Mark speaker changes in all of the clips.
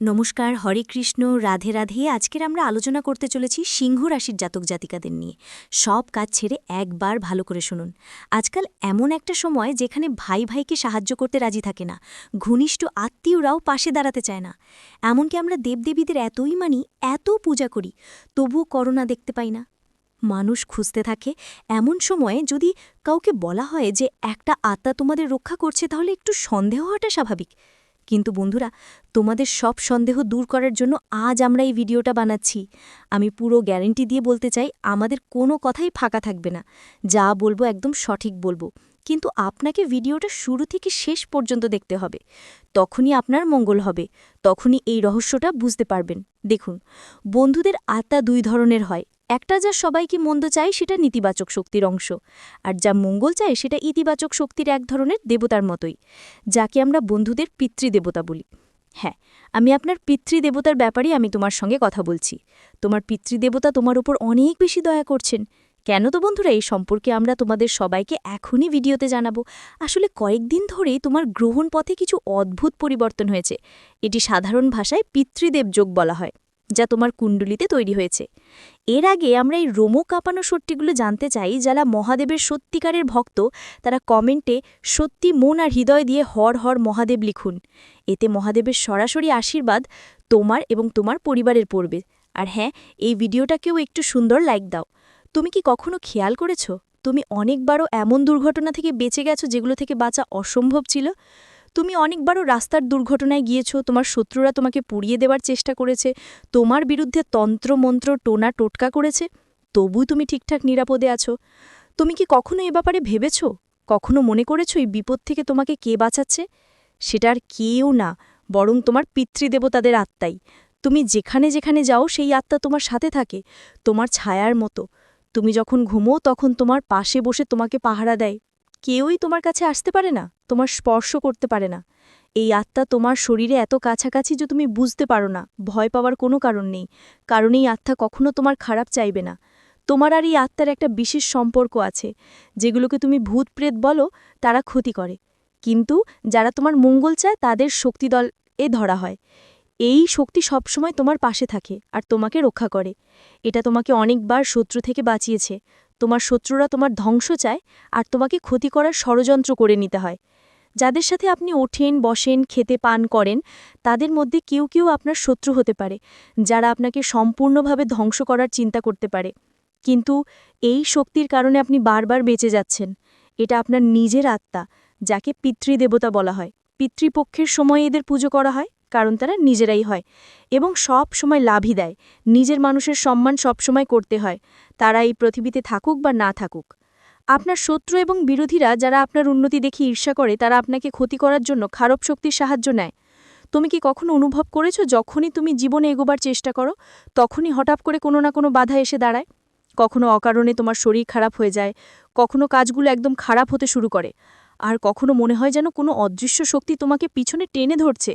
Speaker 1: নমস্কার, হরে কৃষ্ণ, রাধে রাধে। আজকের আমরা আলোচনা করতে চলেছি সিংহ রাশির জাতক জাতিকাদের নিয়ে। সব কাজ ছেড়ে একবার ভালো করে শুনুন। আজকাল এমন একটা সময় যেখানে ভাই ভাইকে সাহায্য করতে রাজি থাকে না। ঘনিষ্ঠ আত্মীয়রাও পাশে দাঁড়াতে চায় না। এমনকি আমরা দেবদেবীদের এতই মানি, এত পূজা করি, তবুও করোনা দেখতে পাই না। মানুষ খুঁজতে থাকে, এমন সময়ে যদি কাউকে বলা হয় যে একটা আত্মা তোমাদের রক্ষা করছে, তাহলে একটু সন্দেহ হওয়াটা স্বাভাবিক। কিন্তু বন্ধুরা, তোমাদের সব সন্দেহ দূর করার জন্য আজ আমরা এই ভিডিওটা বানাচ্ছি। আমি পুরো গ্যারেন্টি দিয়ে বলতে চাই, আমাদের কোনো কথাই ফাঁকা থাকবে না। যা বলব একদম সঠিক বলব। কিন্তু আপনাকে ভিডিওটা শুরু থেকে শেষ পর্যন্ত দেখতে হবে। তখনই আপনার মঙ্গল হবে। তখনই এই রহস্যটা বুঝতে পারবেন। দেখুন, বন্ধুদের আত্মা দুই ধরনের হয়। একটা যা সবাইকে মন্দ চায় সেটা নেতিবাচক শক্তির অংশ, আর যা মঙ্গল চায় সেটা ইতিবাচক শক্তির এক ধরনের দেবতার মতোই, যাকে আমরা বন্ধুদের পিতৃদেবতা বলি। হ্যাঁ আমি আপনার পিতৃদেবতার ব্যাপারেই আমি তোমার সঙ্গে কথা বলছি। তোমার পিতৃদেবতা তোমার উপর অনেক বেশি দয়া করছেন। কেন তো বন্ধুরা, এই সম্পর্কে আমরা তোমাদের সবাইকে এখনই ভিডিওতে জানাব। আসলে কয়েকদিন ধরেই তোমার গ্রহণ পথে কিছু অদ্ভুত পরিবর্তন হয়েছে। এটি সাধারণ ভাষায় পিতৃদেব যোগ বলা হয়। যা তোমার কুণ্ডলিতে তৈরি হয়েছে। এর আগে আমরা এই রোমো কাঁপানো সত্যিগুলো জানতে চাই, যারা মহাদেবের সত্যিকারের ভক্ত, তারা কমেন্টে সত্যি মন আর হৃদয় দিয়ে হর হর মহাদেব লিখুন। এতে মহাদেবের সরাসরি আশীর্বাদ তোমার এবং তোমার পরিবারের পড়বে। আর হ্যাঁ এই ভিডিওটাকেও একটু সুন্দর লাইক দাও। তুমি কি কখনো খেয়াল করেছ? তুমি অনেকবারও এমন দুর্ঘটনা থেকে বেঁচে গেছো যেগুলো থেকে বাঁচা অসম্ভব ছিল? তুমি অনেকবারও রাস্তার দুর্ঘটনায় গিয়েছ, তোমার শত্রুরা তোমাকে পুড়িয়ে দেওয়ার চেষ্টা করেছে, তোমার বিরুদ্ধে তন্ত্রমন্ত্র টোনা টোটকা করেছে তবু তুমি ঠিকঠাক নিরাপদে আছো। তুমি কি কখনো এ ব্যাপারে ভেবেছ? কখনো মনে করেছ এই বিপদ থেকে তোমাকে কে বাঁচাচ্ছে? সেটা আর কেউ না, বরং তোমার পিতৃদেবতাদের আত্মাই। তুমি যেখানে যেখানে যাও, সেই আত্মা তোমার সাথে থাকে, তোমার ছায়ার মতো। তুমি যখন ঘুমো, তখন তোমার পাশে বসে তোমাকে পাহারা দেয়। কেউই তোমার কাছে আসতে পারে না, তোমার স্পর্শ করতে পারে না। এই আত্মা তোমার শরীরে এত কাছাকাছি যে তুমি বুঝতে পারো না, ভয় পাওয়ার কোনো কারণ নেই, কারণ এই আত্মা কখনো তোমার খারাপ চাইবে না। তোমার আর এই আত্মার একটা বিশেষ সম্পর্ক আছে, যেগুলোকে তুমি ভূত প্রেত বলো, তারা ক্ষতি করে। কিন্তু যারা তোমার মঙ্গল চায়, তাদের শক্তিদল এ ধরা হয়। এই শক্তি সবসময় তোমার পাশে থাকে আর তোমাকে রক্ষা করে। এটা তোমাকে অনেকবার শত্রু থেকে বাঁচিয়েছে। তোমার শত্রুরা তোমার ধ্বংস চায় আর তোমাকে ক্ষতি করার ষড়যন্ত্র করে নিতে হয়। যাদের সাথে আপনি ওঠেন, বসেন, খেতে, পান করেন, তাদের মধ্যে কেউ কেউ আপনার শত্রু হতে পারে, যারা আপনাকে সম্পূর্ণভাবে ধ্বংস করার চিন্তা করতে পারে। কিন্তু এই শক্তির কারণে আপনি বারবার বেঁচে যাচ্ছেন। এটা আপনার নিজের আত্মা, যাকে পিতৃদেবতা বলা হয়। পিতৃপক্ষের সময় এদের পুজো করা হয়। কারণ তারা নিজেরাই হয় এবং সব সময় লাভই দেয়। নিজের মানুষের সম্মান সবসময় করতে হয়। তারা এই পৃথিবীতে থাকুক বা না থাকুক। আপনার শত্রু এবং বিরোধীরা যারা আপনার উন্নতি দেখে ঈর্ষা করে, তারা আপনাকে ক্ষতি করার জন্য খারাপ শক্তির সাহায্য নেয়। তুমি কি কখনো অনুভব করেছ, যখনই তুমি জীবনে এগোবার চেষ্টা করো, তখনই হঠাৎ করে কোনো না কোনো বাধা এসে দাঁড়ায়? কখনো অকারণে তোমার শরীর খারাপ হয়ে যায়, কখনো কাজগুলো একদম খারাপ হতে শুরু করে, আর কখনো মনে হয় যেন কোনো অদৃশ্য শক্তি তোমাকে পিছনে টেনে ধরছে?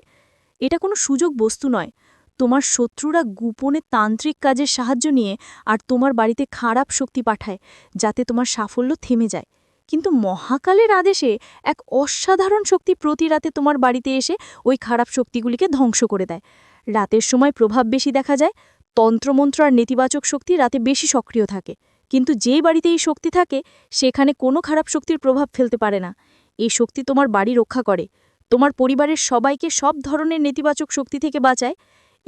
Speaker 1: এটা কোনো সুযোগ বস্তু নয়। তোমার শত্রুরা গোপনে তান্ত্রিক কাজের সাহায্য নিয়ে আর তোমার বাড়িতে খারাপ শক্তি পাঠায়, যাতে তোমার সাফল্য থেমে যায়। কিন্তু মহাকালের আদেশে এক অসাধারণ শক্তি প্রতি রাতে তোমার বাড়িতে এসে ওই খারাপ শক্তিগুলিকে ধ্বংস করে দেয়। রাতের সময় প্রভাব বেশি দেখা যায়, তন্ত্রমন্ত্র আর নেতিবাচক শক্তি রাতে বেশি সক্রিয় থাকে। কিন্তু যেই বাড়িতে এই শক্তি থাকে, সেখানে কোনো খারাপ শক্তির প্রভাব ফেলতে পারে না। এই শক্তি তোমার বাড়ি রক্ষা করে। তোমার পরিবারের সবাইকে সব ধরনের নেতিবাচক শক্তি থেকে বাঁচায়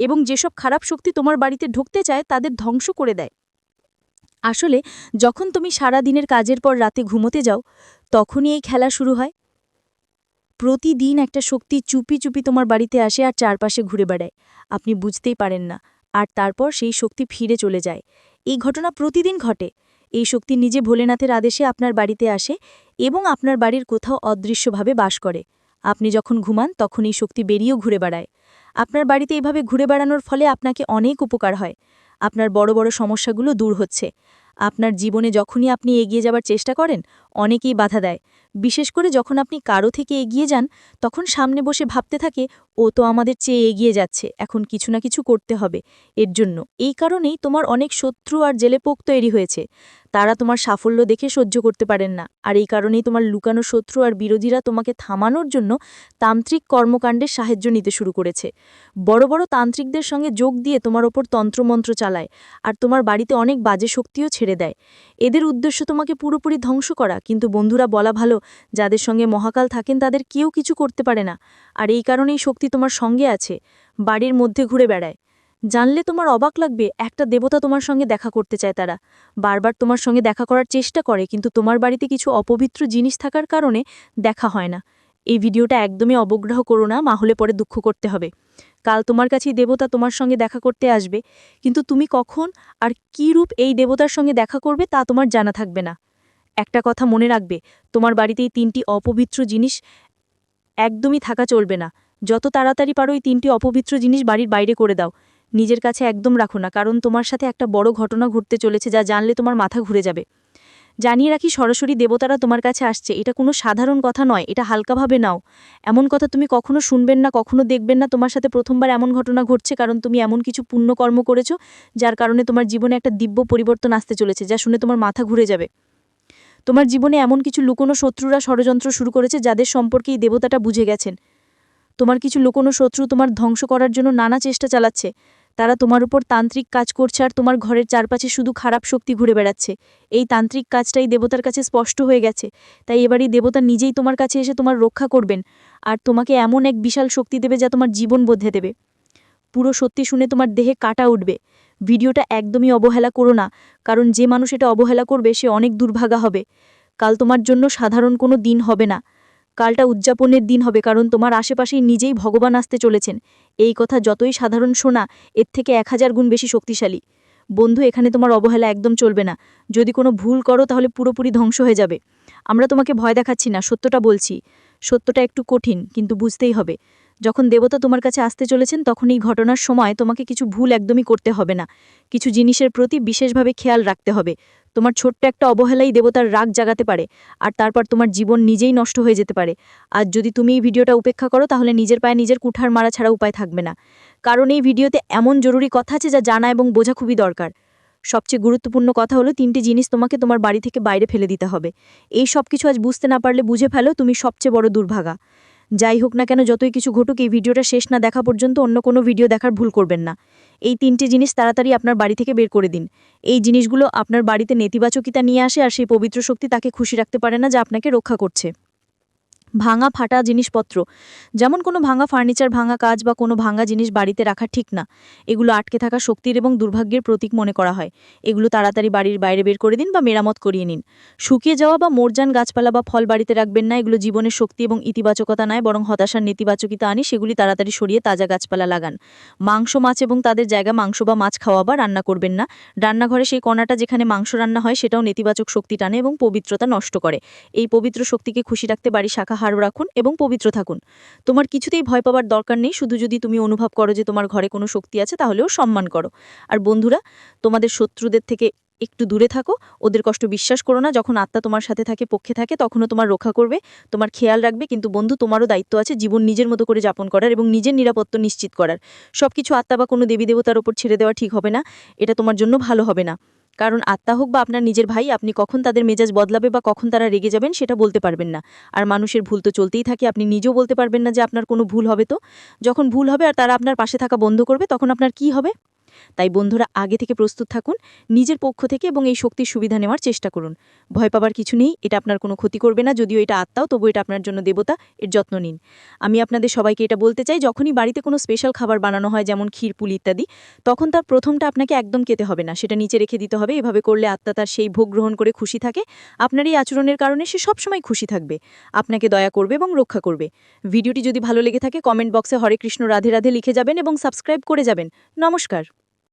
Speaker 1: এবং যেসব খারাপ শক্তি তোমার বাড়িতে ঢুকতে চায় তাদের ধ্বংস করে দেয়। আসলে, যখন তুমি সারা দিনের কাজের পর রাতে ঘুমোতে যাও, তখনই এই খেলা শুরু হয়। প্রতিদিন একটা শক্তি চুপি চুপি তোমার বাড়িতে আসে আর চারপাশে ঘুরে বেড়ায়। আপনি বুঝতেই পারেন না, আর তারপর সেই শক্তি ফিরে চলে যায়। এই ঘটনা প্রতিদিন ঘটে। এই শক্তি নিজে ভোলেনাথের আদেশে আপনার বাড়িতে আসে এবং আপনার বাড়ির কোথাও অদৃশ্যভাবে বাস করে। আপনি যখন ঘুমান তখন এই শক্তি বেরিয়েও ঘুরে বেড়ায়। আপনার বাড়িতে এভাবে ঘুরে বেড়ানোর ফলে আপনাকে অনেক উপকার হয়। আপনার বড় বড় সমস্যাগুলো দূর হচ্ছে। আপনার জীবনে যখনই আপনি এগিয়ে যাবার চেষ্টা করেন, অনেকেই বাধা দেয়। বিশেষ করে যখন আপনি কারও থেকে এগিয়ে যান, তখন সামনে বসে ভাবতে থাকে, ও তো আমাদের চেয়ে এগিয়ে যাচ্ছে, এখন কিছু না কিছু করতে হবে। এর জন্য। এই কারণেই তোমার অনেক শত্রু আর জেলে পোক তৈরি হয়েছে। তারা তোমার সাফল্য দেখে সহ্য করতে পারেন না। আর এই কারণেই তোমার লুকানো শত্রু আর বিরোধীরা তোমাকে থামানোর জন্য তান্ত্রিক কর্মকাণ্ডের সাহায্য নিতে শুরু করেছে। বড় বড় তান্ত্রিকদের সঙ্গে যোগ দিয়ে তোমার ওপর তন্ত্রমন্ত্র চালায় আর তোমার বাড়িতে অনেক বাজে শক্তিও ছেড়ে দেয়। এদের উদ্দেশ্য তোমাকে পুরোপুরি ধ্বংস করা, কিন্তু বন্ধুরা বলা ভালো, যাদের সঙ্গে মহাকাল থাকেন তাদের কেউ কিছু করতে পারে না। আর এই কারণেই শক্তি তোমার সঙ্গে আছে, বাড়ির মধ্যে ঘুরে বেড়ায়। জানলে তোমার অবাক লাগবে, একটা দেবতা তোমার সঙ্গে দেখা করতে চায় তারা। বারবার তোমার সঙ্গে দেখা করার চেষ্টা করে, কিন্তু তোমার বাড়িতে কিছু অপবিত্র জিনিস থাকার কারণে দেখা হয় না। এই ভিডিওটা একদমই অবগ্রহ করো না, মা হলে পরে দুঃখ করতে হবে। কাল তোমার কাছেই দেবতা তোমার সঙ্গে দেখা করতে আসবে, কিন্তু তুমি কখন আর কী রূপ এই দেবতার সঙ্গে দেখা করবে তা তোমার জানা থাকবে না। একটা কথা মনে রাখবে, তোমার বাড়িতে এই তিনটি অপবিত্র জিনিস একদমই থাকা চলবে না। যত তাড়াতাড়ি পারো এই তিনটি অপবিত্র জিনিস বাড়ির বাইরে করে দাও। নিজের কাছে একদম রাখো না, কারণ তোমার সাথে একটা বড় ঘটনা ঘটতে চলেছে যা জানলে তোমার মাথা ঘুরে যাবে। জানিয়ে রাখি, সরাসরি দেবতারা তোমার কাছে আসছে। এটা কোনো সাধারণ কথা নয়, এটা হালকাভাবে নাও। এমন কথা তুমি কখনো শুনবেন না, কখনো দেখবেন না তোমার সাথে প্রথমবার এমন ঘটনা ঘটছে, কারণ তুমি এমন কিছু পুণ্যকর্ম করেছ, যার কারণে তোমার জীবনে একটা দিব্য পরিবর্তন আসতে চলেছে, যা শুনে তোমার মাথা ঘুরে যাবে। তোমার জীবনে এমন কিছু লুকোনো শত্রুরা ষড়যন্ত্র শুরু করেছে, যাদের সম্পর্কে এই দেবতাটা বুঝে গেছেন। তোমার কিছু লুকোনো শত্রু তোমার ধ্বংস করার জন্য নানা চেষ্টা চালাচ্ছে। তারা তোমার উপর তান্ত্রিক কাজ করছে আর তোমার ঘরের চারপাশে শুধু খারাপ শক্তি ঘুরে বেড়াচ্ছে। এই তান্ত্রিক কাজটাই দেবতার কাছে স্পষ্ট হয়ে গেছে। তাই এবারই দেবতা নিজেই তোমার কাছে এসে তোমার রক্ষা করবেন আর তোমাকে এমন এক বিশাল শক্তি দেবে যা তোমার জীবন বদলে দেবে। পুরো সত্যি শুনে তোমার দেহে কাটা উঠবে। ভিডিওটা একদমই অবহেলা করো না, কারণ যে মানুষ এটা অবহেলা করবে সে অনেক দুর্ভাগা হবে। কাল তোমার জন্য সাধারণ কোনো দিন হবে না। কালটা উদযাপনের দিন হবে, কারণ তোমার আশেপাশেই নিজেই ভগবান আসতে চলেছেন। এই কথা যতই সাধারণ শোনা, এর থেকে এক হাজার গুণ বেশি শক্তিশালী। বন্ধু, এখানে তোমার অবহেলা একদম চলবে না। যদি কোনো ভুল করো, তাহলে পুরোপুরি ধ্বংস হয়ে যাবে। আমরা তোমাকে ভয় দেখাচ্ছি না, সত্যটা বলছি। সত্যটা একটু কঠিন, কিন্তু বুঝতেই হবে। যখন দেবতা তোমার কাছে আসতে চলেছেন, তখন এই ঘটনার সময় তোমাকে কিছু ভুল একদমই করতে হবে না। কিছু জিনিসের প্রতি বিশেষভাবে খেয়াল রাখতে হবে। তোমার ছোট্ট একটা অবহেলাই দেবতার রাগ জাগাতে পারে, আর তারপর তোমার জীবন নিজেই নষ্ট হয়ে যেতে পারে। আর যদি তুমি এই ভিডিওটা উপেক্ষা করো, তাহলে নিজের পায়ে নিজের কুঠার মারা ছাড়া উপায় থাকবে না। কারণ এই ভিডিওতে এমন জরুরি কথা আছে, যা জানা এবং বোঝা খুবই দরকার। সবচেয়ে গুরুত্বপূর্ণ কথা হলো, তিনটি জিনিস তোমাকে তোমার বাড়ি থেকে বাইরে ফেলে দিতে হবে। এই সব কিছু আজ বুঝতে না পারলে বুঝে ফেলো, তুমি সবচেয়ে বড় দুর্ভাগা। যাই হোক না কেন, যতই কিছু ঘটুক, এই ভিডিওটা শেষ না দেখা পর্যন্ত অন্য কোনো ভিডিও দেখার ভুল করবেন না। এই তিনটি জিনিস তাড়াতাড়ি আপনার বাড়ি থেকে বের করে দিন। এই জিনিসগুলো আপনার বাড়িতে নেতিবাচকিতা নিয়ে আসে আর সেই পবিত্র শক্তি তাকে খুশি রাখতে পারে না, যা আপনাকে রক্ষা করছে। ভাঙা ফাটা জিনিসপত্র। যেমন কোনো ভাঙা ফার্নিচার, ভাঙা কাজ বা কোনো ভাঙা জিনিস বাড়িতে রাখা ঠিক না। এগুলো আটকে থাকা শক্তির এবং দুর্ভাগ্যের প্রতীক মনে করা হয়। এগুলো তাড়াতাড়ি বাড়ির বাইরে বের করে দিন বা মেরামত করিয়ে নিন। শুকিয়ে যাওয়া বা মোরজান গাছপালা বা ফল বাড়িতে রাখবেন না, এগুলো জীবনের শক্তি এবং ইতিবাচকতা নয়, বরং হতাশার নেতিবাচকিতা আনি, সেগুলি তাড়াতাড়ি সরিয়ে তাজা গাছপালা লাগান। মাংস মাছ এবং তাদের জায়গা মাংস বা মাছ খাওয়া বা রান্না করবেন না। রান্নাঘরে সেই কণাটা যেখানে মাংস রান্না হয়, সেটাও নেতিবাচক শক্তি টানে এবং পবিত্রতা নষ্ট করে। এই পবিত্র শক্তিকে খুশি রাখতে বাড়ি শাখা হাড় রাখুন এবং পবিত্র থাকুন। তোমার কিছুতেই ভয় পাওয়ার দরকার নেই, শুধু যদি তুমি অনুভব করো যে তোমার ঘরে কোনো শক্তি আছে, তাহলেও সম্মান করো। আর বন্ধুরা, তোমাদের শত্রুদের থেকে একটু দূরে থাকো, ওদের কষ্ট বিশ্বাস করো না, যখন আত্মা তোমার সাথে থাকে, পক্ষে থাকে, তখনও তোমার রক্ষা করবে, তোমার খেয়াল রাখবে, কিন্তু বন্ধু, তোমারও দায়িত্ব আছে জীবন নিজের মতো করে যাপন করার এবং নিজের নিরাপত্তা নিশ্চিত করার। সব কিছু আত্মা বা কোনো দেবী দেবতার ওপর ছেড়ে দেওয়া ঠিক হবে না, এটা তোমার জন্য ভালো হবে না। কারণ আত্মা হোক বা আপনার নিজের ভাই, আপনি কখন তাদের মেজাজ বদলাবে বা কখন তারা রেগে যাবেন সেটা বলতে পারবেন না। আর মানুষের ভুল তো চলতেই থাকে, আপনি নিজেও বলতে পারবেন না যে আপনার কোনো ভুল হবে তো। যখন ভুল হবে আর তারা আপনার পাশে থাকা বন্ধ করবে, তখন আপনার কি হবে? তাই বন্ধুরা আগে থেকে প্রস্তুত থাকুন, নিজের পক্ষ থেকে এবং এই শক্তির সুবিধা নেওয়ার চেষ্টা করুন। ভয় পাবার কিছু নেই, এটা আপনার কোনো ক্ষতি করবে না, যদিও এটা আত্মাও তবু এটা আপনার জন্য দেবতা, এর যত্ন নিন। আমি আপনাদের সবাইকে এটা বলতে চাই, যখনই বাড়িতে কোনো স্পেশাল খাবার বানানো হয়, যেমন ক্ষীরপুল ইত্যাদি, তখন তার প্রথমটা আপনাকে একদম খেতে হবে না, সেটা নিচে রেখে দিতে হবে, এভাবে করলে আত্মা তার সেই ভোগ গ্রহণ করে খুশি থাকে। আপনার এই আচরণের কারণে সে সবসময় খুশি থাকবে, আপনাকে দয়া করবে এবং রক্ষা করবে। ভিডিওটি যদি ভালো লেগে থাকে কমেন্ট বক্সে হরে কৃষ্ণ, রাধে রাধে লিখে যাবেন এবং সাবস্ক্রাইব করে যাবেন। নমস্কার।